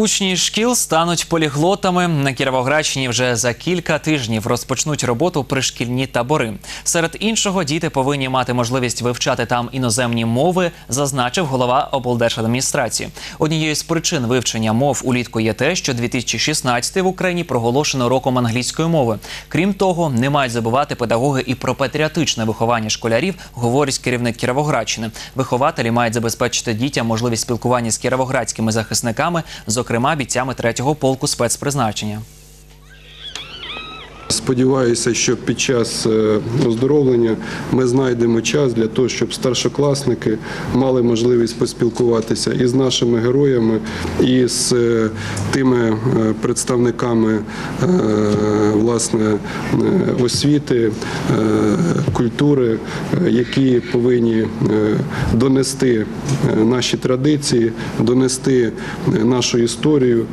Учні шкіл стануть поліглотами. На Кіровоградщині вже за кілька тижнів розпочнуть роботу пришкільні табори. Серед іншого, діти повинні мати можливість вивчати там іноземні мови, зазначив голова облдержадміністрації. Однією з причин вивчення мов улітку є те, що 2016 в Україні проголошено роком англійської мови. Крім того, не мають забувати педагоги і про патріотичне виховання школярів, говорить керівник Кіровоградщини. Вихователі мають забезпечити дітям можливість спілкування з кіровоградськими захисниками, зокрема бійцями 3-го полку спецпризначення. Сподіваюся, що під час е, оздоровлення ми знайдемо час для того, щоб старшокласники мали можливість поспілкуватися і з нашими героями, і з е, тими е, представниками власне освіти, культури, які повинні донести наші традиції, донести нашу історію.